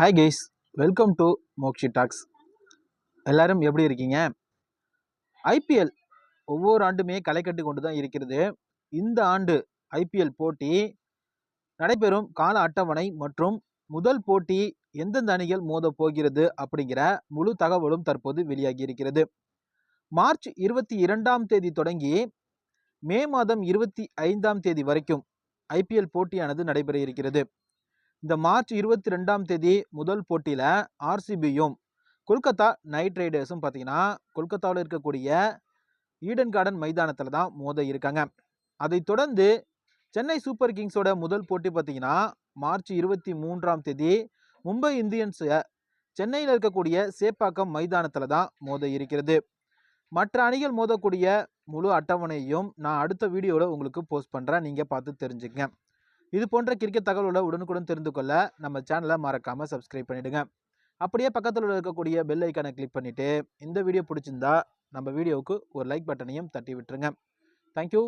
Hi guys welcome to Mokshi talks எல்லாரும் எப்படி இருக்கீங்க? ஐபிஎல் ஒவ்வொரு ஆண்டுமே களை கட்டி கொண்டு தான் இருக்கிறது. இந்த ஆண்டு ஐபிஎல் போட்டி நடைபெறும் கால அட்டவணை மற்றும் முதல் போட்டி எந்தெந்த அணிகள் மோத போகிறது அப்படிங்கிற முழு தகவலும் தற்போது வெளியாகி இருக்கிறது. மார்ச் இருபத்தி இரண்டாம் தேதி தொடங்கி மே மாதம் இருபத்தி ஐந்தாம் தேதி வரைக்கும் ஐபிஎல் போட்டியானது நடைபெற இருக்கிறது. இந்த மார்ச் இருபத்தி ரெண்டாம் தேதி முதல் போட்டியில் ஆர்சிபியும் கொல்கத்தா நைட் ரைடர்ஸும் பார்த்தீங்கன்னா கொல்கத்தாவில் இருக்கக்கூடிய ஈடன் கார்டன் மைதானத்தில் தான் மோத இருக்காங்க. அதைத் தொடர்ந்து சென்னை சூப்பர் கிங்ஸோட முதல் போட்டி பார்த்தீங்கன்னா மார்ச் இருபத்தி மூன்றாம் தேதி மும்பை இந்தியன்ஸை சென்னையில் இருக்கக்கூடிய சேப்பாக்கம் மைதானத்தில் தான் மோத இருக்கிறது. மற்ற அணிகள் மோதக்கூடிய முழு அட்டவணையையும் நான் அடுத்த வீடியோவில் உங்களுக்கு போஸ்ட் பண்ணுறேன் நீங்கள் பார்த்து தெரிஞ்சுக்கங்க. இது போன்ற கிரிக்கெட் தகவல்களை உடனுக்குடன் தெரிந்து கொள்ள நம்ம சேனலை மறக்காமல் சப்ஸ்கிரைப் பண்ணிவிடுங்க அப்படியே பக்கத்தில் இருக்கக்கூடிய பெல் ஐக்கானை கிளிக் பண்ணிவிட்டு இந்த வீடியோ பிடிச்சிருந்தா நம்ம வீடியோவுக்கு ஒரு லைக் பட்டனையும் தட்டி விட்டுருங்க. தேங்க்யூ